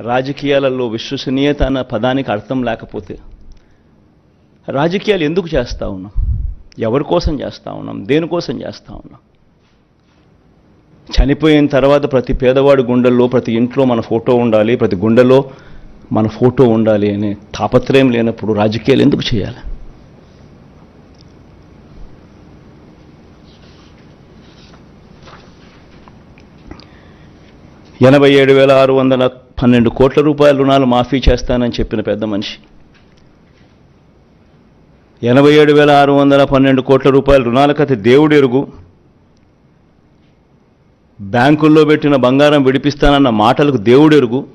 రాజకీయాలలో విశ్వసనీయత అన్న పదానికి అర్థం లేకపోతే రాజకీయాలు ఎందుకు చేస్తూ ఉన్నాం? ఎవరి కోసం చేస్తూ ఉన్నాం? దేనికోసం చేస్తూ ఉన్నాం? చనిపోయిన తర్వాత ప్రతి పేదవాడి గుండెల్లో ప్రతి ఇంట్లో మన ఫోటో ఉండాలి ప్రతి గుండెలో మన ఫోటో ఉండాలి అనే తాపత్రయం లేనప్పుడు రాజకీయాలు ఎందుకు చేయాలి? ఎనభై ఏడు వేల ఆరు వందల పన్నెండు కోట్ల రూపాయల రుణాలు మాఫీ చేస్తానని చెప్పిన పెద్ద మనిషి. ఎనభై ఏడు వేల ఆరు వందల పన్నెండు కోట్ల రూపాయల రుణాల కథ దేవుడు ఎరుగు. బ్యాంకుల్లో పెట్టిన బంగారం విడిపిస్తానన్న మాటలకు దేవుడు ఎరుగు.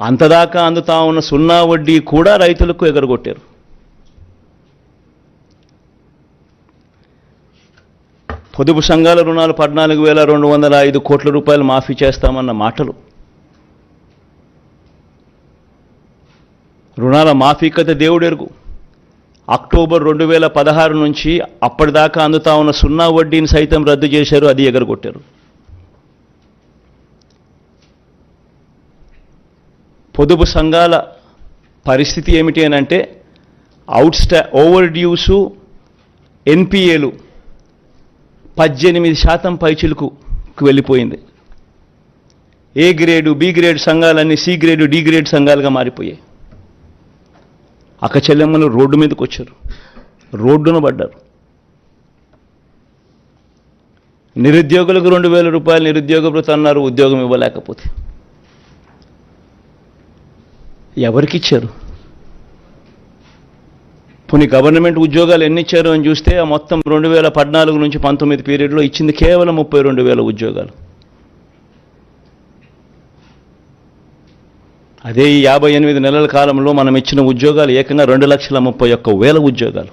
అంతదాకా అందుతా ఉన్న సున్నా వడ్డీ కూడా రైతులకు ఎగరగొట్టారు. పొదుపు సంఘాల రుణాలు పద్నాలుగు వేల రెండు వందల ఐదు కోట్ల రూపాయలు మాఫీ చేస్తామన్న మాటలు. రుణాల మాఫీ కథ దేవుడెరుగు. అక్టోబర్ రెండు వేల పదహారు నుంచి అప్పటిదాకా అందుతా ఉన్న సున్నా వడ్డీని సైతం రద్దు చేశారు అది ఎగరగొట్టారు. పొదుపు సంఘాల పరిస్థితి ఏమిటి అని అంటే అవుట్ స్టా ఓవర్ డ్యూసు ఎన్పిఏలు పద్దెనిమిది శాతం పైచులకు వెళ్ళిపోయింది. ఏ గ్రేడు బి గ్రేడ్ సంఘాలన్నీ సి గ్రేడు డి గ్రేడ్ సంఘాలుగా మారిపోయాయి. అక్కచెల్లెమ్మలు రోడ్డు మీదకి వచ్చారు. రోడ్డున పడ్డారు. నిరుద్యోగులకు రెండు వేల రూపాయలు నిరుద్యోగ అన్నారు ఉద్యోగం ఇవ్వలేకపోతే. ఎవరికి ఇచ్చారు? పోనీ గవర్నమెంట్ ఉద్యోగాలు ఎన్ని ఇచ్చారు అని చూస్తే ఆ మొత్తం రెండు వేల పద్నాలుగు నుంచి పంతొమ్మిది పీరియడ్లో ఇచ్చింది కేవలం ముప్పై రెండు వేల ఉద్యోగాలు. అదే ఈ యాభై ఎనిమిది నెలల కాలంలో మనం ఇచ్చిన ఉద్యోగాలు ఏకంగా రెండు లక్షల ముప్పై ఒక్క వేల ఉద్యోగాలు.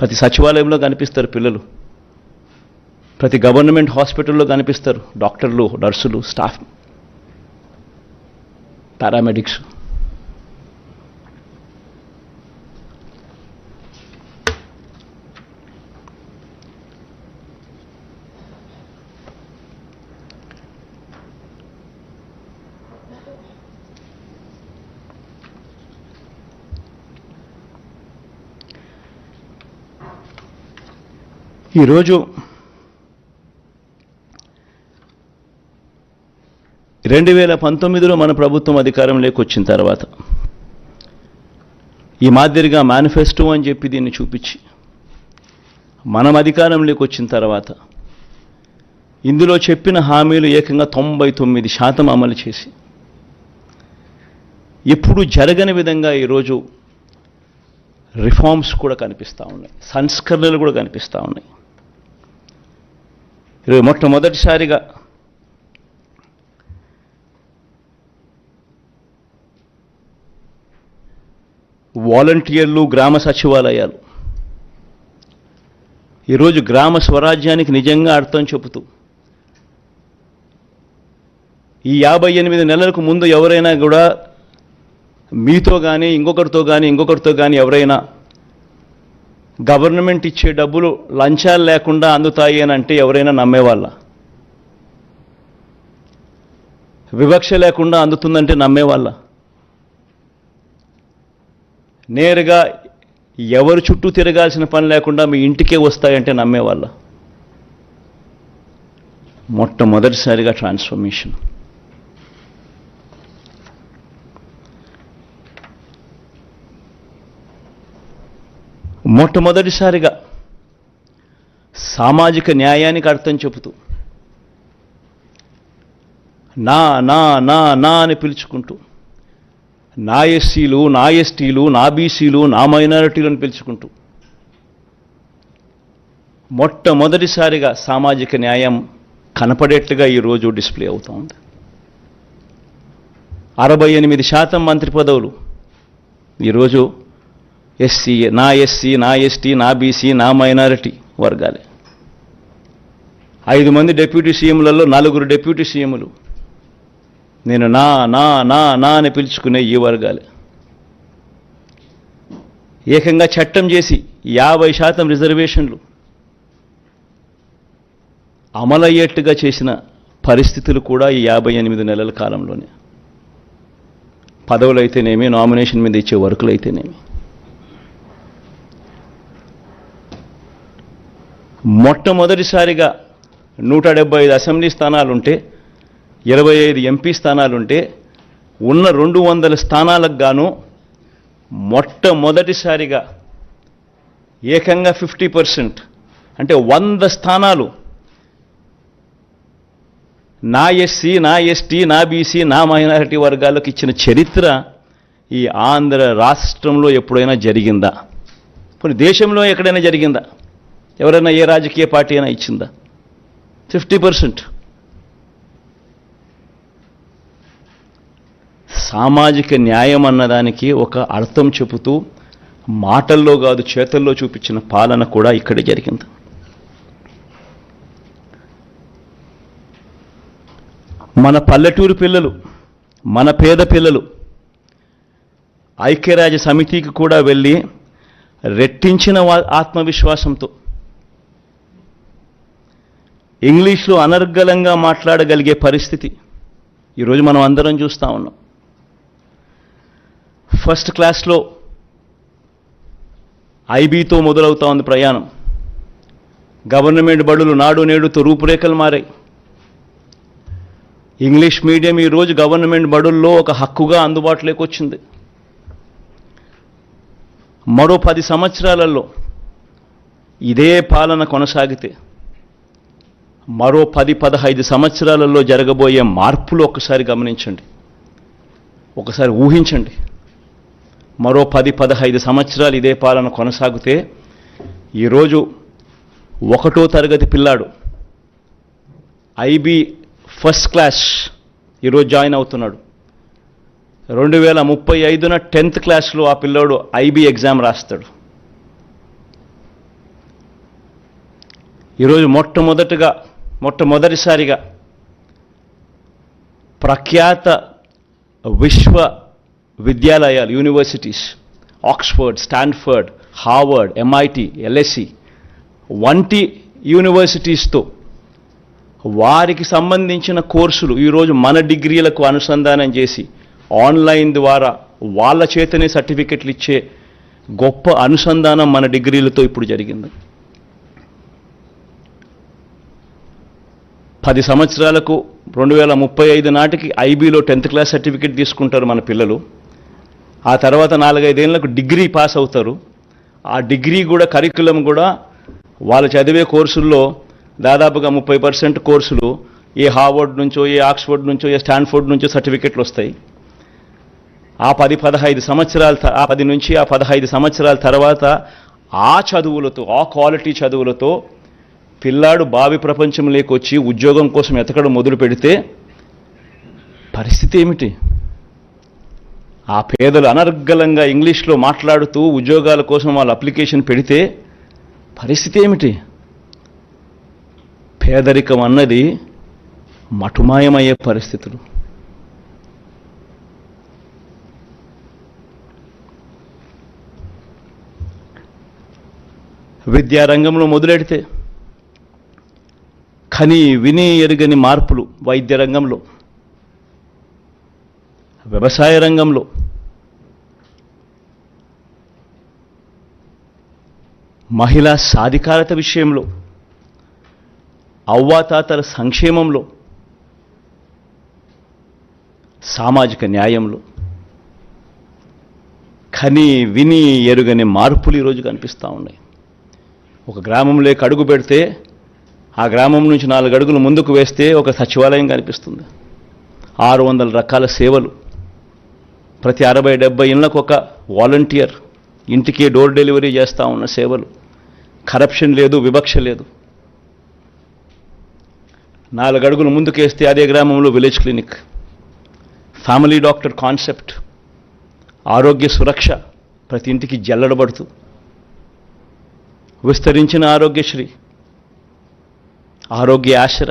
ప్రతి సచివాలయంలో కనిపిస్తారు పిల్లలు. ప్రతి గవర్నమెంట్ హాస్పిటల్లో కనిపిస్తారు డాక్టర్లు నర్సులు స్టాఫ్ పారామెడిక్స్. ఈరోజు రెండు వేల పంతొమ్మిదిలో మన ప్రభుత్వం అధికారంలోకి వచ్చిన తర్వాత ఈ మాదిరిగా మేనిఫెస్టో అని చెప్పి దీన్ని చూపించి మనం అధికారంలోకి వచ్చిన తర్వాత ఇందులో చెప్పిన హామీలు ఏకంగా తొంభై తొమ్మిది శాతం అమలు చేసి ఎప్పుడు జరగని విధంగా ఈరోజు రిఫార్మ్స్ కూడా కనిపిస్తూ ఉన్నాయి. సంస్కరణలు కూడా కనిపిస్తూ ఉన్నాయి. ఇరవై మొట్టమొదటిసారిగా వాలంటీర్లు గ్రామ సచివాలయాలు. ఈరోజు గ్రామ స్వరాజ్యానికి నిజంగా అర్థం చెబుతూ ఈ యాభై ఎనిమిది నెలలకు ముందు ఎవరైనా కూడా మీతో కానీ ఇంకొకరితో కానీ ఇంకొకరితో కానీ ఎవరైనా గవర్నమెంట్ ఇచ్చే డబ్బులు లంచాలు లేకుండా అందుతాయి అని అంటే ఎవరైనా నమ్మేవాళ్ళ? వివక్ష లేకుండా అందుతుందంటే నమ్మేవాళ్ళ? నేరుగా ఎవరు చుట్టూ తిరగాల్సిన పని లేకుండా మీ ఇంటికే వస్తాయంటే నమ్మేవాళ్ళ? మొట్టమొదటిసారిగా ట్రాన్స్ఫర్మేషన్ మొట్టమొదటిసారిగా సామాజిక న్యాయానికి అర్థం చెబుతూ నా నా నా నా అని పిలుచుకుంటూ నా ఎస్సీలు నా ఎస్టీలు నా బీసీలు నా మైనారిటీలు అని పిలుచుకుంటూ మొట్టమొదటిసారిగా సామాజిక న్యాయం కనపడేట్లుగా ఈరోజు డిస్ప్లే అవుతూ ఉంది. అరవై ఎనిమిది శాతం మంత్రి పదవులు ఈరోజు ఎస్సీ నా ఎస్సీ నా ఎస్టీ నా బీసీ నా మైనారిటీ వర్గాలే. ఐదు మంది డిప్యూటీ సీఎంలలో నలుగురు డిప్యూటీ సీఎంలు. నేను నా నా నా నా అని పిలుచుకునే ఈ వర్గాలే. ఏకంగా చట్టం చేసి యాభై శాతం రిజర్వేషన్లు అమలయ్యేట్టుగా చేసిన పరిస్థితులు కూడా ఈ యాభై ఎనిమిది నెలల కాలంలోనే. పదవులు అయితేనేమి నామినేషన్ మీద ఇచ్చే వర్కులు అయితేనేమి మొట్టమొదటిసారిగా నూట డెబ్బై ఐదు అసెంబ్లీ స్థానాలుంటే ఇరవై ఐదు ఎంపీ స్థానాలుంటే ఉన్న రెండు వందల స్థానాలకు గాను మొట్టమొదటిసారిగా ఏకంగా ఫిఫ్టీ పర్సెంట్ అంటే వంద స్థానాలు నా ఎస్సీ నా ఎస్టీ నా బీసీ నా మైనారిటీ వర్గాలకు ఇచ్చిన చరిత్ర ఈ ఆంధ్ర రాష్ట్రంలో ఎప్పుడైనా జరిగిందా? కొన్ని దేశంలో ఎక్కడైనా జరిగిందా? ఎవరైనా ఏ రాజకీయ పార్టీ అయినా ఇచ్చిందా? Fifty percent. సామాజిక న్యాయం అన్నదానికి ఒక అర్థం చెబుతూ మాటల్లో కాదు చేతల్లో చూపించిన పాలన కూడా ఇక్కడే జరిగింది. మన పల్లెటూరు పిల్లలు మన పేద పిల్లలు ఐక్యరాజ్య సమితికి కూడా వెళ్ళి రెట్టించిన ఆత్మవిశ్వాసంతో ఇంగ్లీష్లో అనర్గళంగా మాట్లాడగలిగే పరిస్థితి. ఈరోజు మనం అందరం చూస్తూ ఉన్నాం. ఫస్ట్ క్లాస్లో ఐబీతో మొదలవుతా ఉంది ప్రయాణం. గవర్నమెంట్ బడులు నాడు నేడుతో రూపురేఖలు మారాయి. ఇంగ్లీష్ మీడియం ఈరోజు గవర్నమెంట్ బడుల్లో ఒక హక్కుగా అందుబాటులోకి వచ్చింది. మరో పది సంవత్సరాలలో ఇదే పాలన కొనసాగితే మరో పది పదహైదు సంవత్సరాలలో జరగబోయే మార్పులు ఒక్కసారి గమనించండి. ఒకసారి ఊహించండి. మరో పది పదహైదు సంవత్సరాలు ఇదే పాలన కొనసాగితే ఈరోజు ఒకటో తరగతి పిల్లాడు ఐబీ ఫస్ట్ క్లాస్ ఈరోజు జాయిన్ అవుతున్నాడు. రెండు వేల ముప్పై ఐదున టెన్త్ క్లాస్లో ఆ పిల్లోడు ఐబీ ఎగ్జామ్ రాస్తాడు. ఈరోజు మొట్టమొదటిగా మొట్టమొదటిసారిగా ప్రఖ్యాత విశ్వ విద్యాలయాలు universities Oxford Stanford Harvard MIT LSE వంటి యూనివర్సిటీస్తో వారికి సంబంధించిన కోర్సులు ఈరోజు మన డిగ్రీలకు అనుసంధానం చేసి ఆన్లైన్ ద్వారా వాళ్ళ చేతనే సర్టిఫికెట్లు ఇచ్చే గొప్ప అనుసంధానం మన డిగ్రీలతో ఇప్పుడు జరిగింది. పది సంవత్సరాలకు రెండు వేల ముప్పై ఐదు నాటికి ఐబీలో టెన్త్ క్లాస్ సర్టిఫికేట్ తీసుకుంటారు మన పిల్లలు. ఆ తర్వాత నాలుగైదేళ్ళకు డిగ్రీ పాస్ అవుతారు. ఆ డిగ్రీ కూడా కరికులం కూడా వాళ్ళు చదివే కోర్సుల్లో దాదాపుగా ముప్పై పర్సెంట్ కోర్సులు ఏ హార్వర్డ్ నుంచో ఏ ఆక్స్ఫర్డ్ నుంచో ఏ స్టాన్ఫోర్డ్ నుంచో సర్టిఫికెట్లు వస్తాయి. ఆ పది పదహైదు సంవత్సరాల ఆ పది నుంచి ఆ పదహైదు సంవత్సరాల తర్వాత ఆ చదువులతో ఆ క్వాలిటీ చదువులతో పిల్లాడు బావి ప్రపంచంలోకి వచ్చి ఉద్యోగం కోసం ఎతకడం మొదలు పెడితే పరిస్థితి ఏమిటి? ఆ పేదలు అనర్గళంగా ఇంగ్లీష్లో మాట్లాడుతూ ఉద్యోగాల కోసం వాళ్ళు అప్లికేషన్ పెడితే పరిస్థితి ఏమిటి? పేదరికం అన్నది మటుమాయమయ్యే పరిస్థితులు. విద్యారంగంలో మొదలెడితే కానీ విని ఎరుగని మార్పులు వైద్య రంగంలో వ్యవసాయ రంగంలో. మహిళా సాధికారత విషయంలో అవ్వాతాతల సంక్షేమంలో సామాజిక న్యాయంలో. కని విని ఎరుగని మార్పులు ఈరోజు కనిపిస్తూ ఉన్నాయి. ఒక గ్రామంలోకి అడుగు పెడితే ఆ గ్రామం నుంచి నాలుగు అడుగులు ముందుకు వేస్తే ఒక సచివాలయం కనిపిస్తుంది. ఆరు వందల రకాల సేవలు. ప్రతి అరవై డెబ్బై ఇళ్ళకు ఒక వాలంటీర్. ఇంటికే డోర్ డెలివరీ చేస్తూ ఉన్న సేవలు. కరప్షన్ లేదు వివక్ష లేదు. నాలుగు అడుగులు ముందుకేస్తే అదే గ్రామంలో village clinic. Family doctor concept. ఆరోగ్య సురక్ష ప్రతి ఇంటికి జల్లడబడుతూ. విస్తరించిన ఆరోగ్యశ్రీ. ఆరోగ్య ఆశర.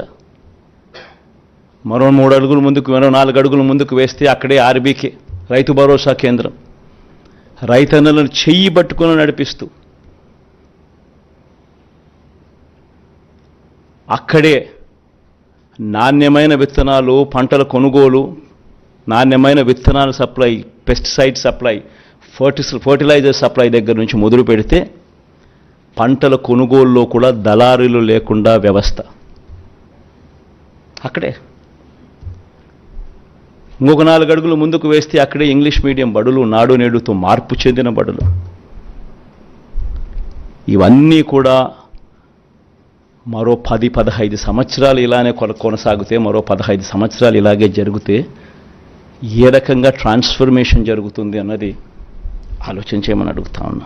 మరో మూడు అడుగులు ముందుకు మరో నాలుగు అడుగులు ముందుకు వేస్తే అక్కడే ఆర్బీకే రైతు భరోసా కేంద్రం. రైతన్నలను చెయ్యి పట్టుకుని నడిపిస్తూ. అక్కడే నాణ్యమైన విత్తనాలు పంటల కొనుగోలు నాణ్యమైన విత్తనాల సప్లై పెస్టిసైడ్ సప్లై ఫర్టిస్ ఫర్టిలైజర్ సప్లై దగ్గర నుంచి మొదలు పెడితే పంటల కొనుగోలులో కూడా దళారులు లేకుండా వ్యవస్థ. అక్కడే. ఇంకొక నాలుగు అడుగులు ముందుకు వేస్తే అక్కడే ఇంగ్లీష్ మీడియం బడులు నాడు నేడుతో మార్పు చెందిన బడులు. ఇవన్నీ కూడా మరో పది పదహైదు సంవత్సరాలు ఇలానే కొనసాగితే మరో పదహైదు సంవత్సరాలు ఇలాగే జరిగితే ఏ రకంగా ట్రాన్స్ఫర్మేషన్ జరుగుతుంది అన్నది ఆలోచించేయమని అడుగుతా ఉన్నా.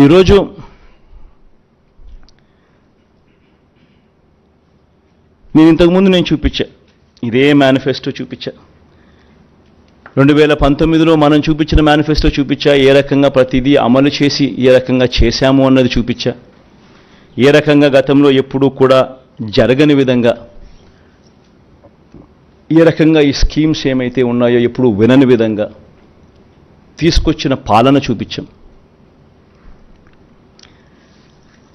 ఈరోజు నేను ఇంతకుముందు నేను చూపించా. ఇదే మేనిఫెస్టో చూపించా. రెండు వేల పంతొమ్మిదిలో మనం చూపించిన మేనిఫెస్టో చూపించా. ఏ రకంగా ప్రతిదీ అమలు చేసి ఏ రకంగా చేశాము అన్నది చూపించా. ఏ రకంగా గతంలో ఎప్పుడూ కూడా జరగని విధంగా ఏ రకంగా ఈ స్కీమ్స్ ఏమైతే ఉన్నాయో ఎప్పుడు వినని విధంగా తీసుకొచ్చిన పాలన చూపించాం.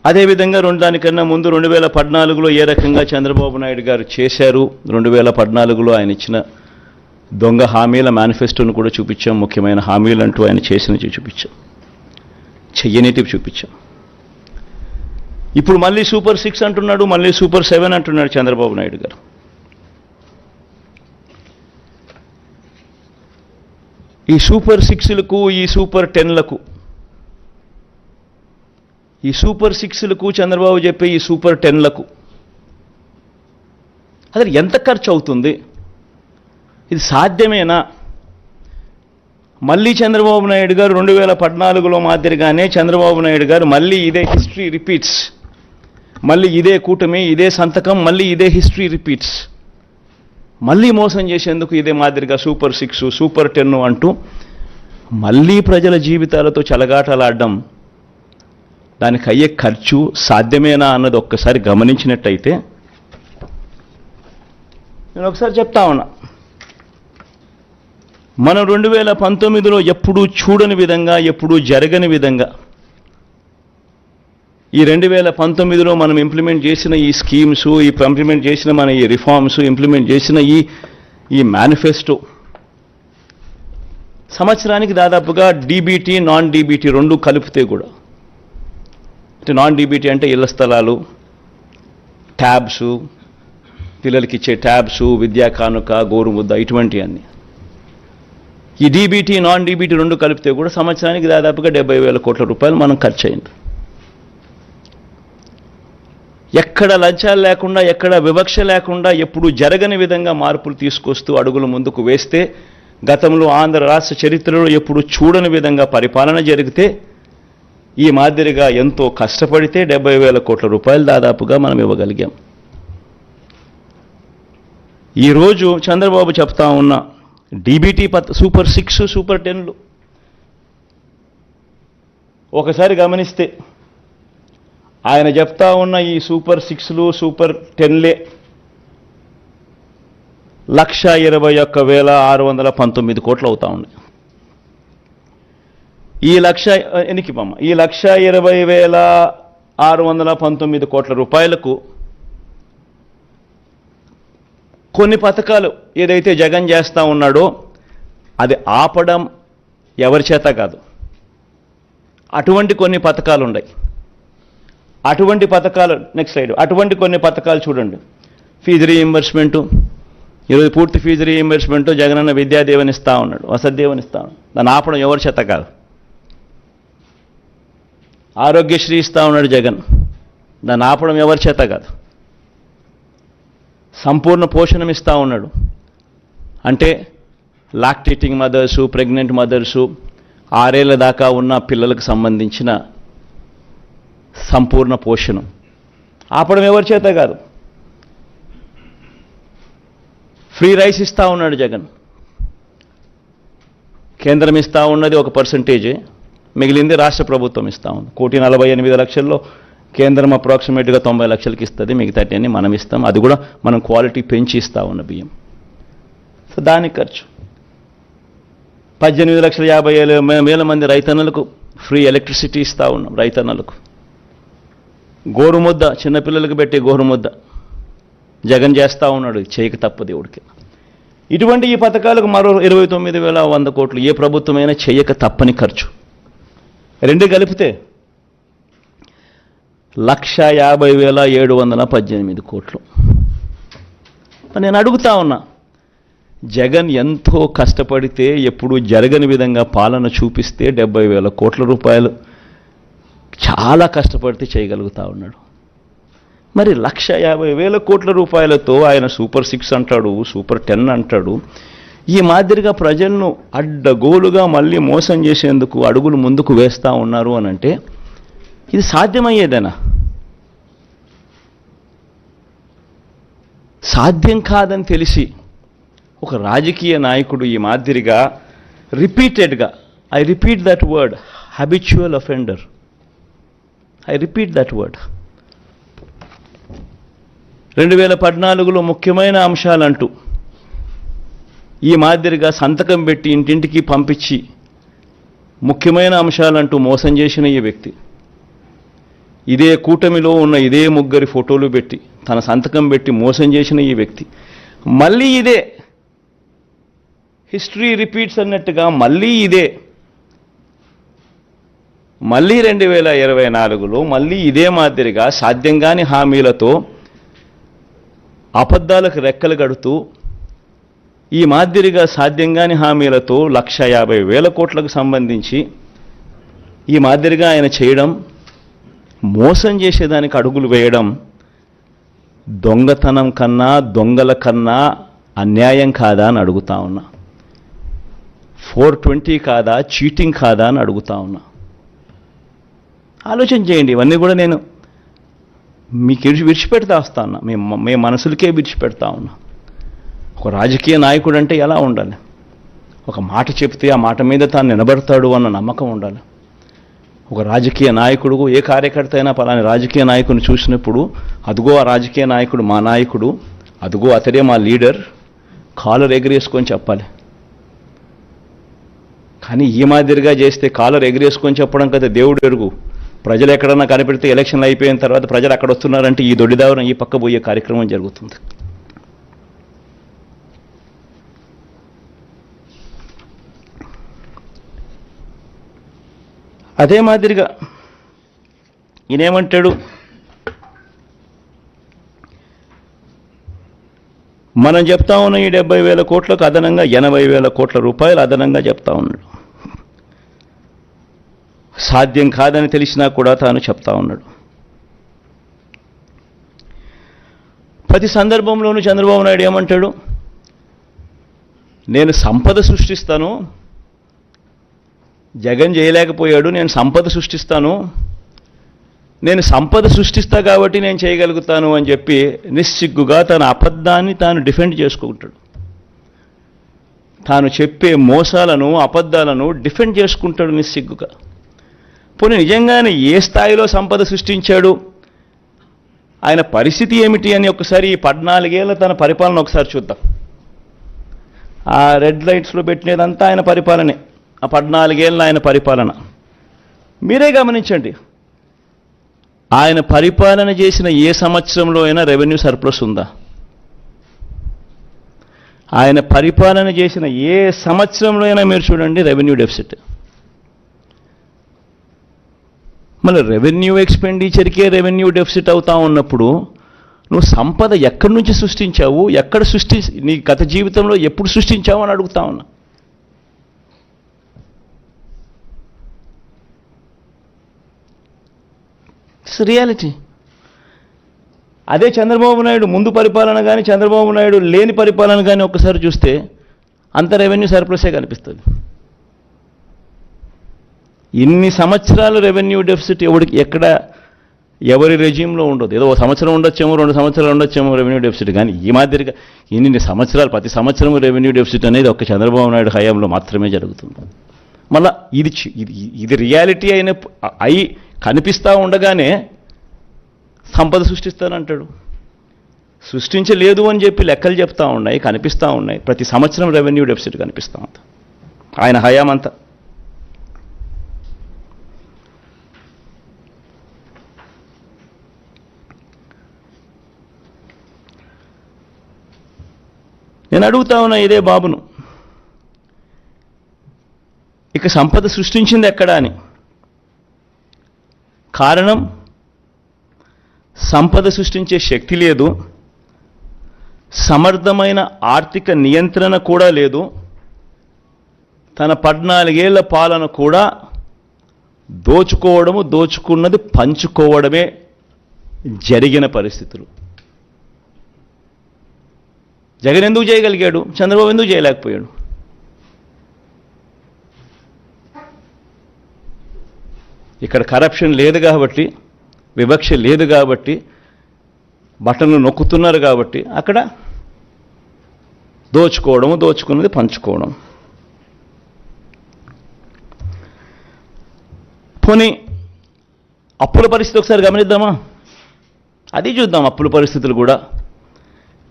అదేవిధంగా రెండు దానికన్నా ముందు రెండు వేల పద్నాలుగులో ఏ రకంగా చంద్రబాబు నాయుడు గారు చేశారు? రెండు వేల పద్నాలుగులో ఆయన ఇచ్చిన దొంగ హామీల మేనిఫెస్టోను కూడా చూపించాం. ముఖ్యమైన హామీలు అంటూ ఆయన చేసినవి చూపించాం. చెయ్యనిటివి చూపించాం. ఇప్పుడు మళ్ళీ సూపర్ సిక్స్ అంటున్నాడు మళ్ళీ సూపర్ సెవెన్ అంటున్నాడు చంద్రబాబు నాయుడు గారు. ఈ సూపర్ సిక్స్లకు ఈ సూపర్ టెన్లకు ఈ సూపర్ సిక్స్లకు చంద్రబాబు చెప్పే ఈ సూపర్ టెన్లకు అసలు ఎంత ఖర్చు అవుతుంది? ఇది సాధ్యమేనా? మళ్ళీ చంద్రబాబు నాయుడు గారు రెండు వేల పద్నాలుగులో మాదిరిగానే చంద్రబాబు నాయుడు గారు మళ్ళీ ఇదే హిస్టరీ రిపీట్స్ మళ్ళీ ఇదే కూటమి ఇదే సంతకం మళ్ళీ ఇదే హిస్టరీ రిపీట్స్ మళ్ళీ మోసం చేసేందుకు ఇదే మాదిరిగా సూపర్ సిక్స్ సూపర్ టెన్ అంటూ మళ్ళీ ప్రజల జీవితాలతో చెలగాటలాడడం దానికి అయ్యే ఖర్చు సాధ్యమేనా అన్నది ఒక్కసారి గమనించినట్టయితే నేను ఒకసారి చెప్తా ఉన్నా. మనం రెండు వేల పంతొమ్మిదిలో ఎప్పుడూ చూడని విధంగా ఎప్పుడూ జరగని విధంగా ఈ రెండు వేల పంతొమ్మిదిలో మనం ఇంప్లిమెంట్ చేసిన ఈ స్కీమ్స్ ఈ ఇంప్లిమెంట్ చేసిన మన ఈ రిఫార్మ్స్ ఇంప్లిమెంట్ చేసిన ఈ ఈ మేనిఫెస్టో సంవత్సరానికి దాదాపుగా డీబీటీ నాన్ డీబీటీ రెండు కలిపితే కూడా నాన్ డీబీటీ అంటే ఇళ్ళ స్థలాలు ట్యాబ్స్ పిల్లలకి ఇచ్చే ట్యాబ్స్ విద్యా కానుక గోరుముద్ద ఇటువంటివన్నీ. ఈ డీబీటీ నాన్ డీబీటీ రెండు కలిపితే కూడా సంవత్సరానికి దాదాపుగా డెబ్బై వేల కోట్ల రూపాయలు మనం ఖర్చు అయింది ఎక్కడ లంచాలు లేకుండా ఎక్కడ వివక్ష లేకుండా ఎప్పుడు జరగని విధంగా మార్పులు తీసుకొస్తూ అడుగులు ముందుకు వేస్తే గతంలో ఆంధ్ర రాష్ట్ర చరిత్రలో ఎప్పుడు చూడని విధంగా పరిపాలన జరిగితే ఈ మాదిరిగా ఎంతో కష్టపడితే డెబ్బై వేల కోట్ల రూపాయలు దాదాపుగా మనం ఇవ్వగలిగాం. ఈరోజు చంద్రబాబు చెప్తా ఉన్న డీబీటీ పత్ సూపర్ సిక్స్ సూపర్ టెన్లు. ఒకసారి గమనిస్తే ఆయన చెప్తా ఉన్న ఈ సూపర్ సిక్స్లు సూపర్ టెన్లే లక్ష ఇరవై ఒక్క వేల ఆరు వందల పంతొమ్మిది కోట్లు అవుతా ఉన్నాయి. ఈ లక్ష ఎనికి ఈ లక్ష ఇరవై వేల ఆరు వందల పంతొమ్మిది కోట్ల రూపాయలకు కొన్ని పథకాలు ఏదైతే జగన్ చేస్తూ ఉన్నాడో అది ఆపడం ఎవరి చేత కాదు. అటువంటి కొన్ని పథకాలు ఉన్నాయి. అటువంటి పథకాలు నెక్స్ట్ స్లైడ్ అటువంటి కొన్ని పథకాలు చూడండి. ఫీజు రీఇంబర్స్మెంటు ఈరోజు పూర్తి ఫీజు రీఇంబర్స్మెంటు జగనన్న విద్యాదేవనిస్తూ ఉన్నాడు వసతి ఇస్తా ఉన్నాడు. దాన్ని ఆపడం ఎవరి చేత కాదు. ఆరోగ్యశ్రీ ఇస్తా ఉన్నాడు జగన్. దాన్ని ఆపడం ఎవరి చేత కాదు. సంపూర్ణ పోషణం ఇస్తా ఉన్నాడు. అంటే లాక్టేటింగ్ మదర్సు ప్రెగ్నెంట్ మదర్సు ఆరేళ్ళ దాకా ఉన్న పిల్లలకు సంబంధించిన సంపూర్ణ పోషణం. ఆపడం ఎవరి చేత కాదు. ఫ్రీ రైస్ ఇస్తూ ఉన్నాడు జగన్. కేంద్రం ఇస్తూ ఉన్నది ఒక పర్సంటేజే. మిగిలింది రాష్ట్ర ప్రభుత్వం ఇస్తా ఉంది. కోటి నలభై ఎనిమిది లక్షల్లో కేంద్రం అప్రాక్సిమేట్గా తొంభై లక్షలకి ఇస్తుంది మిగతా మనం ఇస్తాం. అది కూడా మనం క్వాలిటీ పెంచి ఇస్తా ఉన్న బియ్యం. సో దానికి ఖర్చు. పద్దెనిమిది లక్షల యాభై ఏళ్ళ వేల మంది రైతన్నలకు ఫ్రీ ఎలక్ట్రిసిటీ ఇస్తూ ఉన్నాం రైతన్నలకు. గోరుముద్ద చిన్నపిల్లలకు పెట్టే గోరుముద్ద. జగన్ చేస్తూ ఉన్నాడు చేయక తప్పు దేవుడికి. ఇటువంటి ఈ పథకాలకు మరో ఇరవై తొమ్మిది వేల వంద కోట్లు ఏ ప్రభుత్వమైనా చేయక తప్పని ఖర్చు. రెండు కలిపితే లక్ష యాభై వేల ఏడు వందల పద్దెనిమిది కోట్లు. నేను అడుగుతా ఉన్నా జగన్ ఎంతో కష్టపడితే ఎప్పుడు జరగని విధంగా పాలన చూపిస్తే డెబ్బై వేల కోట్ల రూపాయలు చాలా కష్టపడితే చేయగలుగుతా ఉన్నాడు. మరి లక్ష యాభై వేల కోట్ల రూపాయలతో ఆయన సూపర్ సిక్స్ అంటాడు సూపర్ టెన్ అంటాడు ఈ మాదిరిగా ప్రజలను అడ్డగోలుగా మళ్ళీ మోసం చేసేందుకు అడుగులు ముందుకు వేస్తూ ఉన్నారు అని అంటే ఇది సాధ్యమయ్యేదేనా? సాధ్యం కాదని తెలిసి ఒక రాజకీయ నాయకుడు ఈ మాదిరిగా రిపీటెడ్గా I repeat that word habitual offender I repeat that word రెండు వేల పద్నాలుగులో ముఖ్యమైన అంశాలంటూ ఈ మాదిరిగా సంతకం పెట్టి ఇంటింటికి పంపించి ముఖ్యమైన అంశాలంటూ మోసం చేసిన ఈ వ్యక్తి. ఇదే కూటమిలో ఉన్న ఇదే ముగ్గురి ఫోటోలు పెట్టి తన సంతకం పెట్టి మోసం చేసిన ఈ వ్యక్తి. మళ్ళీ ఇదే హిస్టరీ రిపీట్స్ అన్నట్టుగా మళ్ళీ ఇదే. మళ్ళీ రెండు వేల ఇరవై నాలుగులో మళ్ళీ ఇదే మాదిరిగా సాధ్యం కాని హామీలతో అబద్ధాలకు రెక్కలు కడుతూ ఈ మాదిరిగా సాధ్యంగాని హామీలతో లక్ష యాభై వేల కోట్లకు సంబంధించి ఈ మాదిరిగా ఆయన చేయడం మోసం చేసేదానికి అడుగులు వేయడం దొంగతనం కన్నా దొంగల కన్నా అన్యాయం కాదా అని అడుగుతా ఉన్నా. ఫోర్ ట్వంటీ కాదా చీటింగ్ కాదా అని అడుగుతా ఉన్నా. ఆలోచన చేయండి ఇవన్నీ కూడా నేను మీకు విడిచిపెడతా వస్తా ఉన్నా. మేము మేము మనసులకే విడిచిపెడతా ఉన్నా. ఒక రాజకీయ నాయకుడు అంటే ఎలా ఉండాలి? ఒక మాట చెప్తే ఆ మాట మీద తాను నిలబడతాడు అన్న నమ్మకం ఉండాలి. ఒక రాజకీయ నాయకుడు ఏ కార్యకర్త అయినా పలాని రాజకీయ నాయకుడిని చూసినప్పుడు అదిగో ఆ రాజకీయ నాయకుడు మా నాయకుడు అదిగో అతడే మా లీడర్ కాలర్ ఎగరేసుకొని చెప్పాలి. కానీ ఈ మాదిరిగా చేస్తే కాలర్ ఎగరేసుకొని చెప్పడం కదా దేవుడు ఎరుగు. ప్రజలు ఎక్కడన్నా కనిపెడితే ఎలక్షన్లు అయిపోయిన తర్వాత ప్రజలు అక్కడ వస్తున్నారంటే ఈ దొడ్డిదావరం ఈ పక్క పోయే కార్యక్రమం జరుగుతుంది. అదే మాదిరిగా ఈయనేమంటాడు? మనం చెప్తా ఉన్న ఈ డెబ్బై వేల కోట్లకు అదనంగా ఎనభై వేల కోట్ల రూపాయలు అదనంగా చెప్తా ఉన్నాడు. సాధ్యం కాదని తెలిసినా కూడా తాను చెప్తా ఉన్నాడు. ప్రతి సందర్భంలోనూ చంద్రబాబు నాయుడు ఏమంటాడు? నేను సంపద సృష్టిస్తాను జగన్ చేయలేకపోయాడు నేను సంపద సృష్టిస్తాను. నేను సంపద సృష్టిస్తా కాబట్టి నేను చేయగలుగుతాను అని చెప్పి నిస్సిగ్గుగా తన అబద్ధాన్ని తాను డిఫెండ్ చేసుకుంటాడు. తాను చెప్పే మోసాలను అబద్ధాలను డిఫెండ్ చేసుకుంటాడు నిస్సిగ్గుగా. పోనీ నిజంగానే ఏ స్థాయిలో సంపద సృష్టించాడు? ఆయన పరిస్థితి ఏమిటి అని ఒకసారి ఈ పద్నాలుగేళ్ళ తన పరిపాలన ఒకసారి చూద్దాం. ఆ రెడ్ లైట్స్లో పెట్టినదంతా ఆయన పరిపాలనే. ఆ పద్నాలుగేళ్ళ ఆయన పరిపాలన. మీరే గమనించండి. ఆయన పరిపాలన చేసిన ఏ సంవత్సరంలో అయినా రెవెన్యూ సర్ప్లస్ ఉందా? ఆయన పరిపాలన చేసిన ఏ సంవత్సరంలో అయినా మీరు చూడండి రెవెన్యూ డెఫిసిట్. మళ్ళీ రెవెన్యూ ఎక్స్పెండిచర్కే రెవెన్యూ డెఫిసిట్ అవుతా ఉన్నప్పుడు నువ్వు సంపద ఎక్కడి నుంచి సృష్టించావు? ఎక్కడ సృష్టి నీ గత జీవితంలో ఎప్పుడు సృష్టించావు అని అడుగుతా ఉన్నా. దట్స్ రియాలిటీ అదే చంద్రబాబు నాయుడు ముందు పరిపాలన కానీ చంద్రబాబు నాయుడు లేని పరిపాలన కానీ ఒక్కసారి చూస్తే అంత రెవెన్యూ సర్ప్లసే కనిపిస్తుంది. ఇన్ని సంవత్సరాలు రెవెన్యూ డెఫిసిట్ ఎవడికి ఎక్కడ ఎవరి రెజ్యూమ్లో ఉండదు. ఏదో ఒక సంవత్సరం ఉండొచ్చేమో రెండు సంవత్సరాలు ఉండొచ్చేమో రెవెన్యూ డెఫిసిట్ కానీ ఈ మాదిరిగా ఇన్ని సంవత్సరాలు ప్రతి సంవత్సరం రెవెన్యూ డెఫిసిట్ అనేది ఒక చంద్రబాబు నాయుడు హయాంలో మాత్రమే జరుగుతుంది. మళ్ళా ఇది ఇది ఇది రియాలిటీ అయిన అయి కనిపిస్తూ ఉండగానే సంపద సృష్టిస్తానంటాడు. సృష్టించలేదు అని చెప్పి లెక్కలు చెప్తూ ఉన్నాయి కనిపిస్తూ ఉన్నాయి. ప్రతి సంవత్సరం రెవెన్యూ డెఫిసిట్ కనిపిస్తూ ఉంది. ఆయన హయామంతా నేను అడుగుతా ఉన్నా ఇదే బాబును. ఇక సంపద సృష్టించింది ఎక్కడా అని. కారణం? సంపద సృష్టించే శక్తి లేదు. సమర్థమైన ఆర్థిక నియంత్రణ కూడా లేదు. తన పద్నాలుగేళ్ళ పాలన కూడా దోచుకోవడము దోచుకున్నది పంచుకోవడమే జరిగిన పరిస్థితులు. జగన్ ఎందుకు చేయగలిగాడు? చంద్రబాబు ఎందుకు చేయలేకపోయాడు? ఇక్కడ కరప్షన్ లేదు కాబట్టి వివక్ష లేదు కాబట్టి బటన్లు నొక్కుతున్నారు కాబట్టి అక్కడ దోచుకోవడం దోచుకున్నది పంచుకోవడం. పోనీ అప్పుల పరిస్థితి ఒకసారి గమనిద్దామా? అది చూద్దాం అప్పుల పరిస్థితులు కూడా.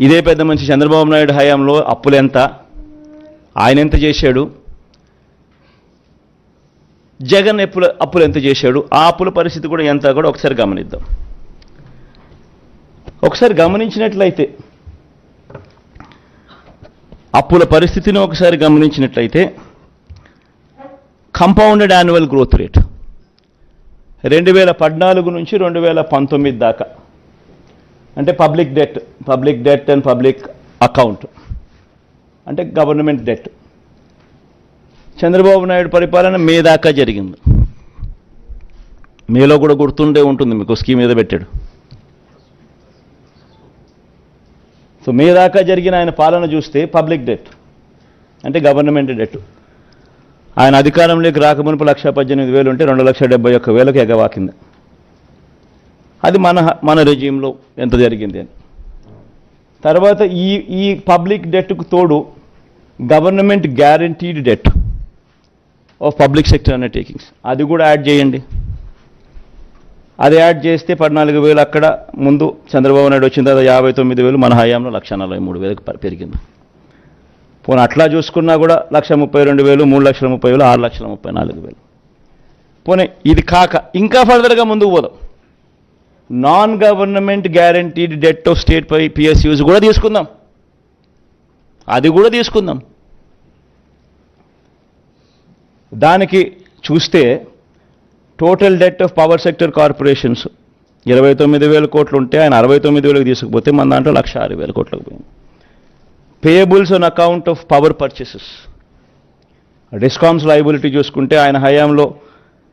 ఇదే పెద్ద మంచి చంద్రబాబు నాయుడు హయాంలో అప్పులు ఎంత ఆయన ఎంత చేశాడు? జగన్ ఎప్పులు అప్పులు ఎంత చేశాడు? ఆ అప్పుల పరిస్థితి కూడా ఎంత కూడా ఒకసారి గమనిద్దాం. ఒకసారి గమనించినట్లయితే అప్పుల పరిస్థితిని ఒకసారి గమనించినట్లయితే కంపౌండెడ్ యాన్యువల్ గ్రోత్ రేట్ రెండు వేల పద్నాలుగు నుంచి రెండు వేల పంతొమ్మిది దాకా. అంటే public debt public debt and public account అంటే గవర్నమెంట్ డెట్ చంద్రబాబు నాయుడు పరిపాలన మే దాకా జరిగింది. మేలో కూడా గుర్తుండే ఉంటుంది మీకు స్కీమ్ మీద పెట్టాడు. సో మే దాకా జరిగిన ఆయన పాలన చూస్తే పబ్లిక్ డెట్ అంటే గవర్నమెంట్ డెట్. ఆయన అధికారంలోకి రాకమునుపు లక్ష పద్దెనిమిది వేలు ఉంటే రెండు లక్ష డెబ్బై ఒక్క వేలకు ఎగవాకింది. అది మన మన రెజీంలో ఎంత జరిగింది అని. తర్వాత ఈ ఈ పబ్లిక్ డెట్కు తోడు government guaranteed debt. Of public sector undertakings అది కూడా యాడ్ చేయండి. అది యాడ్ చేస్తే పద్నాలుగు వేలు అక్కడ ముందు చంద్రబాబు నాయుడు వచ్చిన తర్వాత యాభై తొమ్మిది వేలు మన హయాంలో లక్ష నలభై మూడు వేలకు పెరిగింది. పోనీ అట్లా చూసుకున్నా కూడా లక్ష ముప్పై రెండు వేలు మూడు లక్షల ముప్పై వేలు ఆరు లక్షల ముప్పై నాలుగు వేలు. పోనీ ఇది కాక ఇంకా ఫర్దర్గా ముందుకు పోదాం. Non government guaranteed debt of state pi PSUs కూడా తీసుకుందాం. అది కూడా తీసుకుందాం. దానికి చూస్తే total debt of power sector corporations ఇరవై తొమ్మిది వేల కోట్లు ఉంటే ఆయన అరవై తొమ్మిది వేలకు తీసుకుపోతే మన దాంట్లో లక్ష ఆరు వేల కోట్లకు పోయింది. Payables on account of power purchases discoms liability చూసుకుంటే ఆయన హయాంలో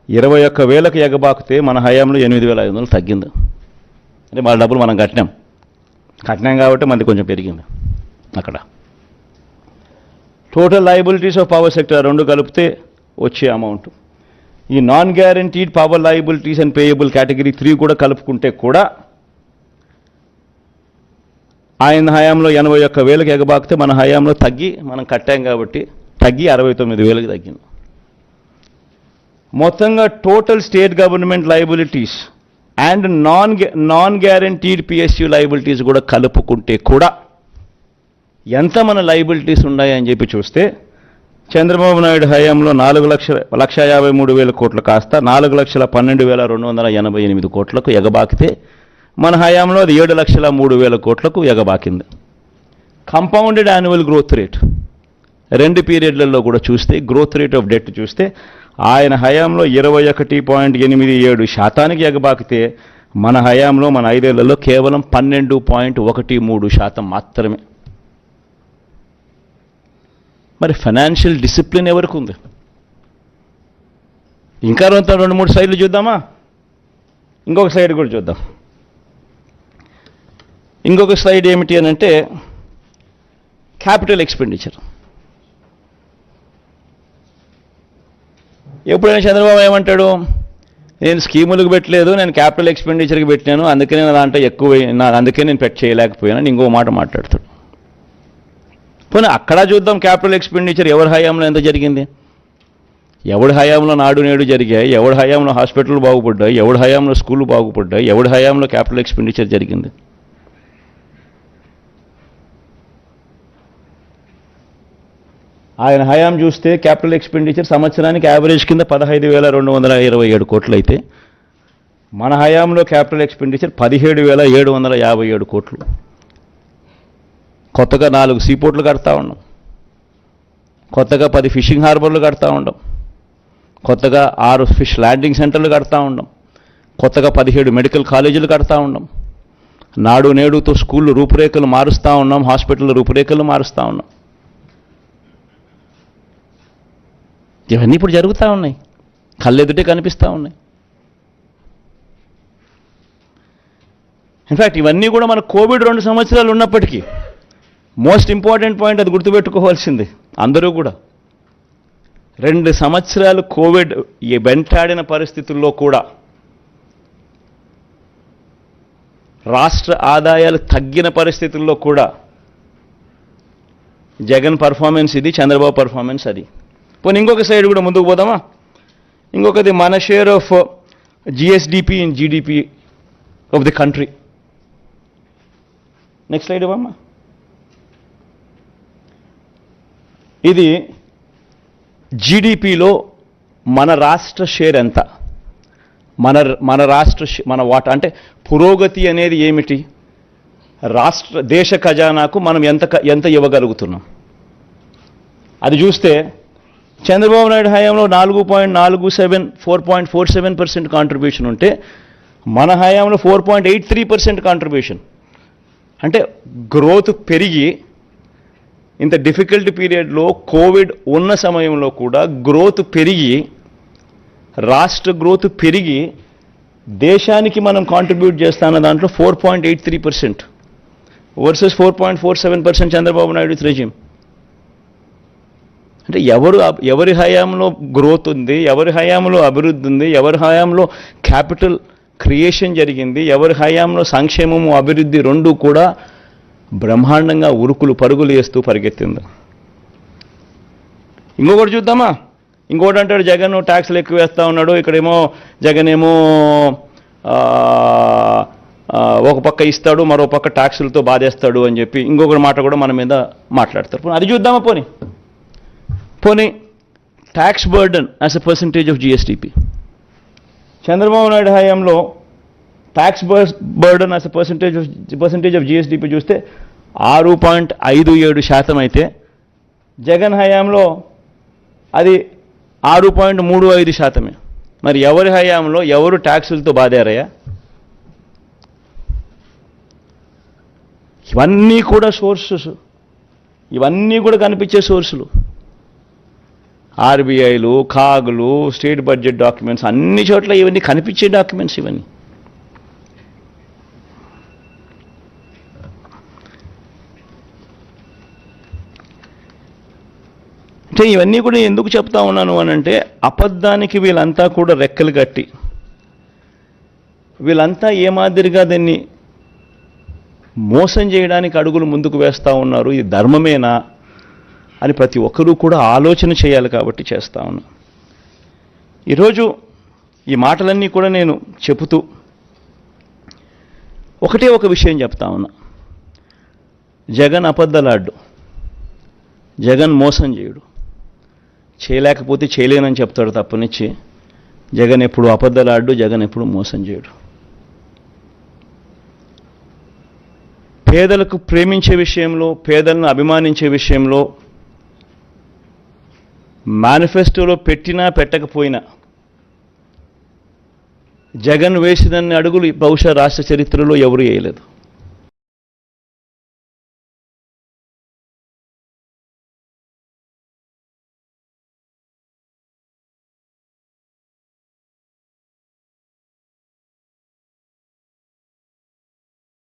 ఇరవై ఒక్క వేలకు ఎగబాకితే మన హయాంలో ఎనిమిది వేల ఐదు వందలు తగ్గింది. అంటే వాళ్ళ డబ్బులు మనం కట్టినాం. కట్టినాం కాబట్టి మనది కొంచెం పెరిగింది అక్కడ. Total liabilities of power sector రెండు కలిపితే వచ్చే అమౌంట్. ఈ non guaranteed power liabilities and payable category three కూడా కలుపుకుంటే కూడా ఆయన హయాంలో ఎనభై ఒక్క వేలకు ఎగబాకితే మన హయాంలో తగ్గి మనం కట్టాం కాబట్టి తగ్గి అరవై తొమ్మిది వేలకు తగ్గింది. మొత్తంగా total state government liabilities and non non guaranteed PSU liabilities కూడా కలుపుకుంటే కూడా ఎంత మన లయబిలిటీస్ ఉన్నాయని చెప్పి చూస్తే చంద్రబాబు నాయుడు హయాంలో నాలుగు లక్షల లక్ష యాభై మూడు వేల కోట్లు కాస్త నాలుగు లక్షల పన్నెండు వేల రెండు వందల ఎనభై ఎనిమిది కోట్లకు ఎగబాకితే మన హయాంలో అది ఏడు లక్షల మూడు వేల కోట్లకు ఎగబాకింది. కంపౌండెడ్ యాన్యువల్ గ్రోత్ రేట్ రెండు పీరియడ్లలో కూడా చూస్తే గ్రోత్ రేట్ ఆఫ్ డెట్ చూస్తే ఆయన హయాంలో ఇరవై ఒకటి పాయింట్ ఎనిమిది ఏడు శాతానికి ఎగబాకితే మన హయాంలో మన ఐదేళ్ళలో కేవలం పన్నెండు పాయింట్ ఒకటి మూడు శాతం మాత్రమే. మరి ఫైనాన్షియల్ డిసిప్లిన్ ఎవరికి ఉంది ఇంకా రెండు రెండు మూడు సైడ్లు చూద్దామా? ఇంకొక సైడ్ కూడా చూద్దాం. ఇంకొక సైడ్ ఏమిటి అని అంటే క్యాపిటల్ ఎక్స్పెండిచర్. ఎప్పుడైనా చంద్రబాబు ఏమంటాడు? నేను స్కీములకు పెట్టలేదు నేను క్యాపిటల్ ఎక్స్పెండిచర్కి పెట్టాను అందుకే నేను దాంట్లో ఎక్కువ అందుకే నేను పెట్ చేయలేకపోయాను ఇంకో మాట మాట్లాడతాడు. పోనీ అక్కడ చూద్దాం క్యాపిటల్ ఎక్స్పెండిచర్ ఎవరి హయాంలో ఎంత జరిగింది? ఎవడి హయాంలో నాడు నేడు జరిగాయి? ఎవడి హయాంలో హాస్పిటల్ బాగుపడ్డాయి? ఎవడి హయాంలో స్కూళ్ళు బాగుపడ్డాయి? ఎవడి హయాంలో క్యాపిటల్ ఎక్స్పెండిచర్ జరిగింది? ఆయన హయాం చూస్తే క్యాపిటల్ ఎక్స్పెండిచర్ సంవత్సరానికి యావరేజ్ కింద పదహైదు వేల రెండు వందల ఇరవై ఏడు కోట్లు అయితే మన హయాంలో క్యాపిటల్ ఎక్స్పెండిచర్ పదిహేడు వేల ఏడు వందల యాభై ఏడు కోట్లు. కొత్తగా నాలుగు సీపోర్ట్లు కడతా ఉన్నాం కొత్తగా పది ఫిషింగ్ హార్బర్లు కడతా ఉండం. కొత్తగా ఆరు ఫిష్ ల్యాండింగ్ సెంటర్లు కడతా ఉండం. కొత్తగా పదిహేడు మెడికల్ కాలేజీలు కడతా ఉండం. నాడు నేడుతో స్కూళ్ళు రూపురేఖలు మారుస్తూ ఉన్నాం హాస్పిటల్ రూపురేఖలు మారుస్తూ ఉన్నాం. ఇవన్నీ ఇప్పుడు జరుగుతూ ఉన్నాయి. కళ్ళెదుటే కనిపిస్తూ ఉన్నాయి. ఇన్ఫ్యాక్ట్ ఇవన్నీ కూడా మన కోవిడ్ రెండు సంవత్సరాలు ఉన్నప్పటికీ మోస్ట్ ఇంపార్టెంట్ పాయింట్ అది గుర్తుపెట్టుకోవాల్సింది. అందరూ కూడా. రెండు సంవత్సరాలు కోవిడ్ వెంటాడిన పరిస్థితుల్లో కూడా రాష్ట్ర ఆదాయాలు తగ్గిన పరిస్థితుల్లో కూడా జగన్ పర్ఫార్మెన్స్ ఇది చంద్రబాబు పర్ఫార్మెన్స్ అది. పోనీ ఇంకొక సైడ్ కూడా ముందుకు పోదామా? ఇంకొకది మన share of GSDP in GDP of the country. Next slide ఇవ్వమ్మా. ఇది జీడిపిలో మన రాష్ట్ర షేర్ ఎంత? మన మన రాష్ట్ర మన వాటా అంటే పురోగతి అనేది ఏమిటి? రాష్ట్ర దేశ ఖజానాకు మనం ఎంత ఎంత ఇవ్వగలుగుతున్నాం? అది చూస్తే చంద్రబాబు నాయుడు హయాంలో నాలుగు పాయింట్ నాలుగు seven four point four seven percent contribution ఉంటే మన హయాంలో four point eight three percent contribution అంటే గ్రోత్ పెరిగి ఇంత డిఫికల్ట్ పీరియడ్లో కోవిడ్ ఉన్న సమయంలో కూడా గ్రోత్ పెరిగి రాష్ట్ర గ్రోత్ పెరిగి దేశానికి మనం కాంట్రిబ్యూట్ చేస్తాన్న దాంట్లో four point eight three percent versus four point four seven percent Chandrababu Naidu regime అంటే ఎవరు ఎవరి హయాంలో గ్రోత్ ఉంది ఎవరి హయాంలో అభివృద్ధి ఉంది ఎవరి హయాంలో క్యాపిటల్ క్రియేషన్ జరిగింది ఎవరి హయాంలో సంక్షేమము అభివృద్ధి రెండు కూడా బ్రహ్మాండంగా ఉరుకులు పరుగులు వేస్తూ పరిగెత్తింది. ఇంకొకటి చూద్దామా? ఇంకోటి అంటాడు జగన్ ట్యాక్స్లు ఎక్కువ వేస్తూ ఉన్నాడు. ఇక్కడేమో జగన్ ఏమో ఒక పక్క ఇస్తాడు మరో పక్క ట్యాక్సులతో బాధేస్తాడు అని చెప్పి ఇంకొకటి మాట కూడా మన మీద మాట్లాడతారు. పోనీ అది చూద్దామా పోనీ? పోనీ tax burden as a percentage of GSDP Chandrababu Naidu హయాంలో tax burden as percentage of percentage of GSDP చూస్తే ఆరు పాయింట్ ఐదు ఏడు శాతం అయితే జగన్ హయాంలో అది ఆరు పాయింట్ మూడు ఐదు శాతమే. మరి ఎవరి హయాంలో ఎవరు ట్యాక్సులతో బాధారయ్యా? ఇవన్నీ కూడా సోర్సెస్ ఇవన్నీ కూడా కనిపించే సోర్సులు ఆర్బీఐలు కాగులు స్టేట్ బడ్జెట్ డాక్యుమెంట్స్ అన్ని చోట్ల ఇవన్నీ కనిపించే డాక్యుమెంట్స్ ఇవన్నీ. అంటే ఇవన్నీ కూడా ఎందుకు చెప్తా ఉన్నాను అని అంటే అబద్ధానికి వీళ్ళంతా కూడా రెక్కలు కట్టి. వీళ్ళంతా ఏ మాదిరిగా దాన్ని మోసం చేయడానికి అడుగులు ముందుకు వేస్తూ ఉన్నారు? ఇది ధర్మమేనా? అని ప్రతి ఒక్కరూ కూడా ఆలోచన చేయాలి కాబట్టి చేస్తా ఉన్నా ఈరోజు ఈ మాటలన్నీ కూడా నేను చెబుతూ ఒకటే ఒక విషయం చెప్తా ఉన్నా. జగన్ అబద్ధలాడ్డు. జగన్ మోసం చేయడు. చేయలేకపోతే చేయలేనని చెప్తాడు తప్పనిచ్చి. జగన్ ఎప్పుడు అబద్ధలాడు జగన్ ఎప్పుడు మోసం చేయడు. పేదలకు ప్రేమించే విషయంలో పేదలను అభిమానించే విషయంలో మేనిఫెస్టోలో పెట్టినా పెట్టకపోయినా జగన్ వేసినన్ని అడుగులు బహుశా రాష్ట్ర చరిత్రలో ఎవరు వేయలేదు.